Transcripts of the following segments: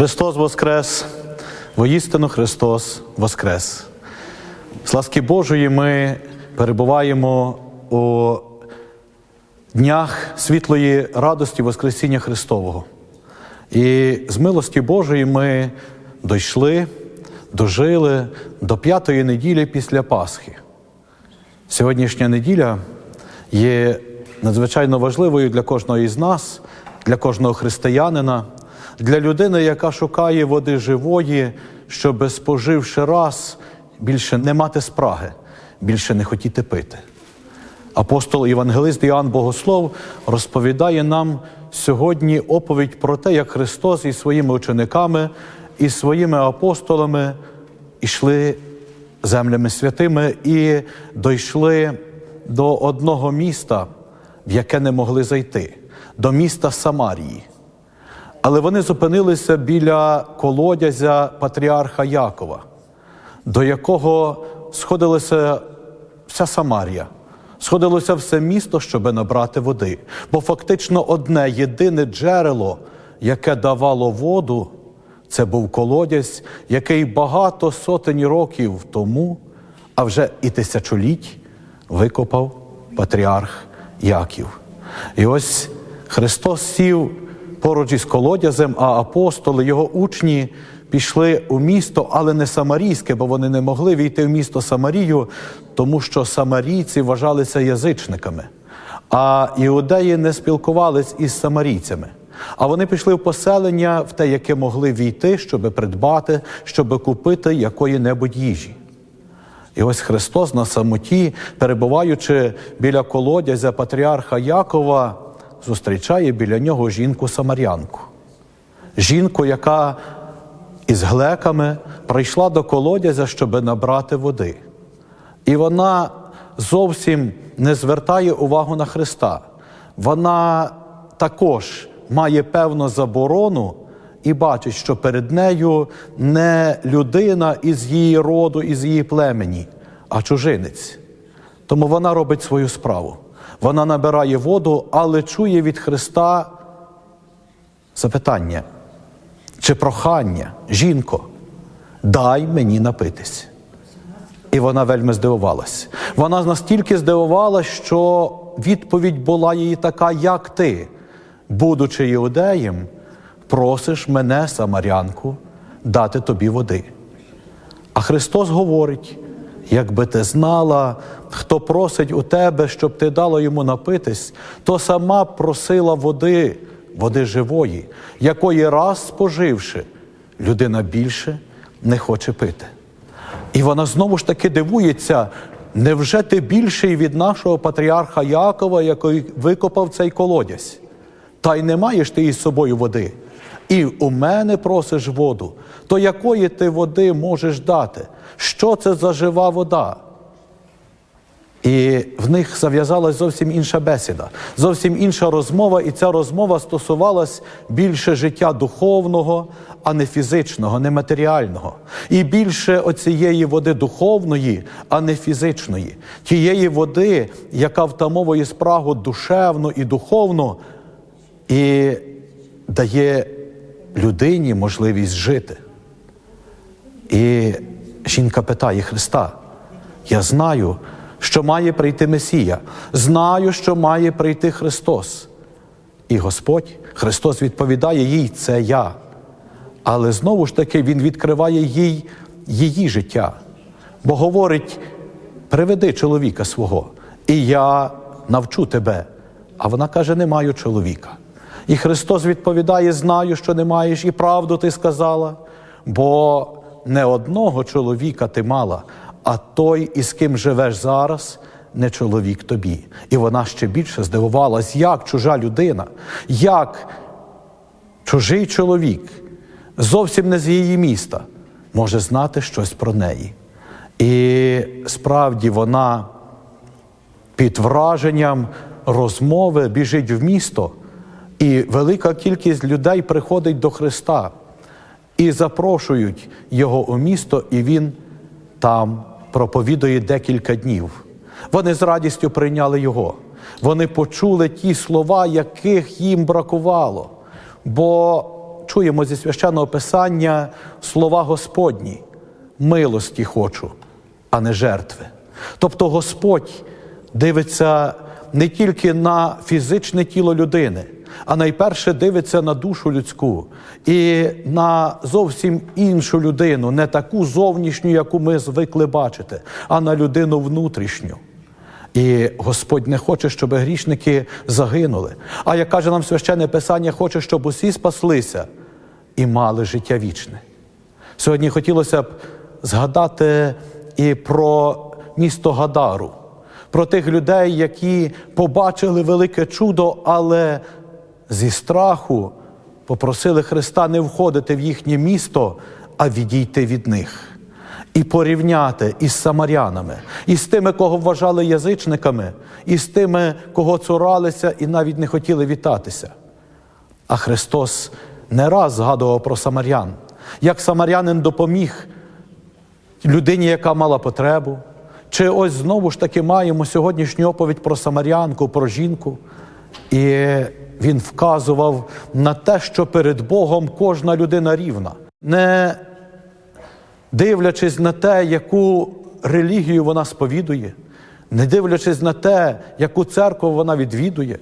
Христос Воскрес! Воістину Христос Воскрес! З ласки Божої ми перебуваємо у днях світлої радості Воскресіння Христового. І з милості Божої ми дійшли, дожили до п'ятої неділі після Пасхи. Сьогоднішня неділя є надзвичайно важливою для кожного із нас, для кожного християнина, для людини, яка шукає води живої, щоб, споживши раз, більше не мати спраги, більше не хотіти пити. Апостол Євангелист Іоанн Богослов розповідає нам сьогодні оповідь про те, як Христос із своїми учениками і своїми апостолами йшли землями святими і дійшли до одного міста, в яке не могли зайти, до міста Самарії. Але вони зупинилися біля колодязя патріарха Якова, до якого сходилася вся Самарія. Сходилося все місто, щоб набрати води. Бо фактично одне єдине джерело, яке давало воду, це був колодязь, який багато сотень років тому, а вже і тисячоліть, викопав патріарх Яків. І ось Христос сів поруч із колодязем, а апостоли, його учні, пішли у місто, але не самарійське, бо вони не могли війти в місто Самарію, тому що самарійці вважалися язичниками, а іудеї не спілкувались із самарійцями. А вони пішли в поселення в те, яке могли війти, щоб придбати, щоб купити якої-небудь їжі. І ось Христос на самоті, перебуваючи біля колодязя патріарха Якова, зустрічає біля нього жінку-самарянку. Жінку, яка із глеками прийшла до колодязя, щоб набрати води. І вона зовсім не звертає увагу на Христа. Вона також має певну заборону і бачить, що перед нею не людина із її роду, із її племені, а чужинець. Тому вона робить свою справу. Вона набирає воду, але чує від Христа запитання чи прохання, жінко, дай мені напитись. І вона вельми здивувалась. Вона настільки здивувалась, що відповідь була її така, як ти, будучи іудеєм, просиш мене, самарянку, дати тобі води. А Христос говорить: якби ти знала, хто просить у тебе, щоб ти дала йому напитись, то сама просила води, води живої, якої раз споживши, людина більше не хоче пити. І вона знову ж таки дивується, невже ти більший від нашого патріарха Якова, який викопав цей колодязь? Та й не маєш ти із собою води. І у мене просиш воду, то якої ти води можеш дати? Що це за жива вода? І в них зав'язалась зовсім інша бесіда, зовсім інша розмова, і ця розмова стосувалась більше життя духовного, а не фізичного, не матеріального. І більше оцієї води духовної, а не фізичної, тієї води, яка втамовує спрагу душевно і духовно, і дає людині можливість жити. І жінка питає Христа: Я знаю, що має прийти Месія, знаю, що має прийти Христос. І Господь, Христос відповідає їй, це я. Але знову ж таки Він відкриває їй її життя, бо говорить: приведи чоловіка свого, і я навчу тебе. А вона каже: не маю чоловіка. І Христос відповідає: Знаю, що не маєш, і правду ти сказала, бо не одного чоловіка ти мала, а той, із ким живеш зараз, не чоловік тобі. І вона ще більше здивувалась, як чужа людина, як чужий чоловік, зовсім не з її міста, може знати щось про неї. І справді вона під враженням розмови біжить в місто. І велика кількість людей приходить до Христа і запрошують Його у місто, і Він там проповідує декілька днів. Вони з радістю прийняли Його. Вони почули ті слова, яких їм бракувало. Бо чуємо зі священного писання слова Господні: милості хочу, а не жертви. Тобто Господь дивиться не тільки на фізичне тіло людини, а найперше дивиться на душу людську і на зовсім іншу людину, не таку зовнішню, яку ми звикли бачити, а на людину внутрішню. І Господь не хоче, щоб грішники загинули. А як каже нам священне Писання, хоче, щоб усі спаслися і мали життя вічне. Сьогодні хотілося б згадати і про місто Гадару, про тих людей, які побачили велике чудо, але зі страху попросили Христа не входити в їхнє місто, а відійти від них. І порівняти із самарянами, і з тими, кого вважали язичниками, і з тими, кого цуралися і навіть не хотіли вітатися. А Христос не раз згадував про самарян, як самарянин допоміг людині, яка мала потребу. Чи ось знову ж таки маємо сьогоднішню оповідь про самарянку, про жінку. І він вказував на те, що перед Богом кожна людина рівна, не дивлячись на те, яку релігію вона сповідує, не дивлячись на те, яку церкву вона відвідує,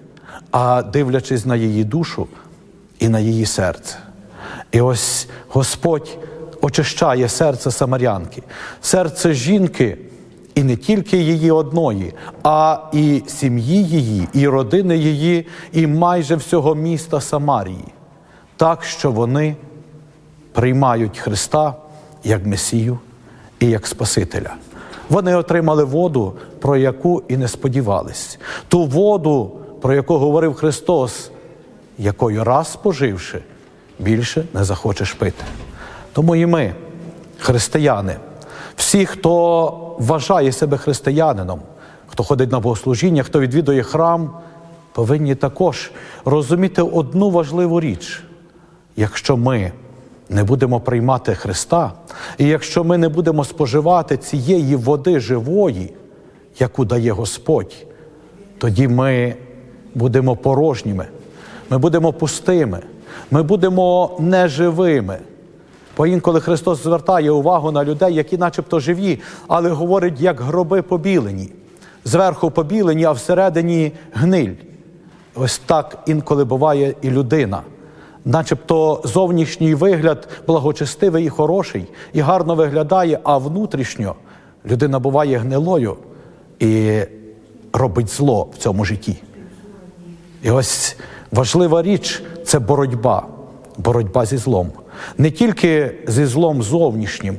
а дивлячись на її душу і на її серце. І ось Господь очищає серце самарянки, серце жінки, і не тільки її одної, а і сім'ї її, і родини її, і майже всього міста Самарії, так що вони приймають Христа як Месію і як Спасителя. Вони отримали воду, про яку і не сподівались. Ту воду, про яку говорив Христос, якою раз споживши, більше не захочеш пити. Тому і ми, християни, всі, хто вважає себе християнином, хто ходить на богослужіння, хто відвідує храм, повинні також розуміти одну важливу річ: якщо ми не будемо приймати Христа, і якщо ми не будемо споживати цієї води живої, яку дає Господь, тоді ми будемо порожніми, ми будемо пустими, ми будемо неживими. Бо інколи Христос звертає увагу на людей, які начебто живі, але говорить, як гроби побілені, зверху побілені, а всередині гниль. Ось так інколи буває і людина. Начебто зовнішній вигляд благочестивий і хороший, і гарно виглядає, а внутрішньо людина буває гнилою і робить зло в цьому житті. І ось важлива річ це боротьба, боротьба зі злом. Не тільки зі злом зовнішнім,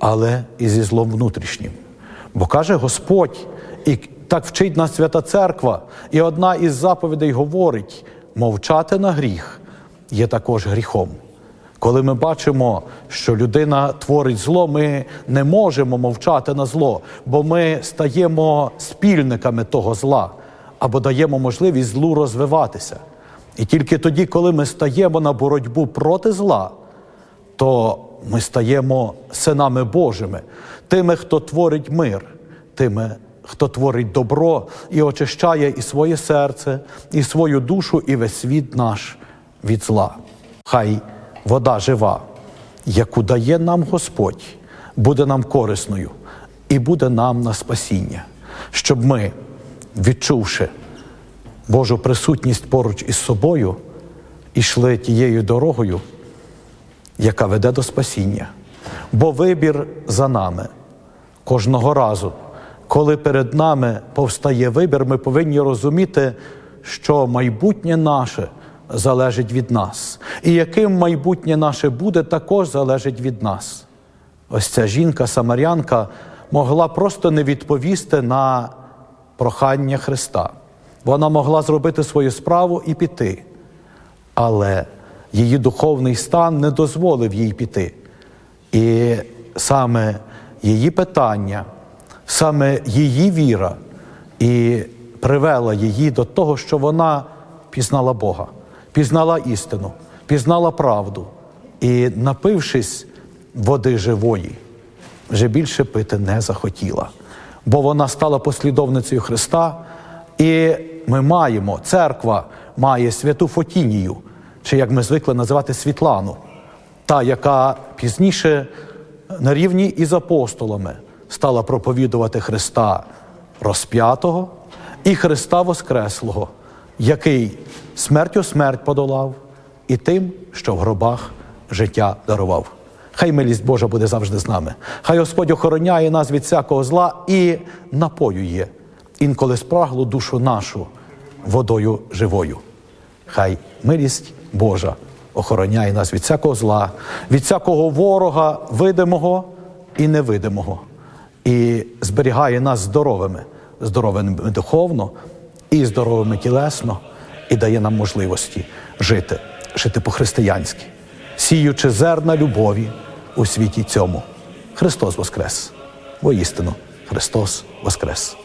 але і зі злом внутрішнім. Бо каже Господь, і так вчить нас Свята Церква, і одна із заповідей говорить: мовчати на гріх є також гріхом. Коли ми бачимо, що людина творить зло, ми не можемо мовчати на зло, бо ми стаємо спільниками того зла або даємо можливість злу розвиватися. І тільки тоді, коли ми стаємо на боротьбу проти зла, то ми стаємо синами Божими, тими, хто творить мир, тими, хто творить добро і очищає і своє серце, і свою душу, і весь світ наш від зла. Хай вода жива, яку дає нам Господь, буде нам корисною і буде нам на спасіння, щоб ми, відчувши Божу присутність поруч із собою, ішли тією дорогою, яка веде до спасіння. Бо вибір за нами кожного разу, коли перед нами повстає вибір, ми повинні розуміти, що майбутнє наше залежить від нас. І яким майбутнє наше буде, також залежить від нас. Ось ця жінка, самарянка, могла просто не відповісти на прохання Христа. Вона могла зробити свою справу і піти. Але її духовний стан не дозволив їй піти. І саме її питання, саме її віра і привела її до того, що вона пізнала Бога, пізнала істину, пізнала правду і, напившись води живої, вже більше пити не захотіла, бо вона стала послідовницею Христа, і ми маємо, церква має святу Фотінію, чи як ми звикли називати Світлану, та, яка пізніше на рівні із апостолами стала проповідувати Христа розп'ятого і Христа Воскреслого, який смертю смерть подолав, і тим, що в гробах життя дарував. Хай милість Божа буде завжди з нами. Хай Господь охороняє нас від всякого зла і напоює інколи спраглу душу нашу водою живою. Хай милість Божа охороняє нас від всякого зла, від всякого ворога, видимого і невидимого, і зберігає нас здоровими, здоровими духовно і здоровими тілесно, і дає нам можливості жити, жити по-християнськи, сіючи зерна любові у світі цьому. Христос Воскрес! Воістину, Христос Воскрес!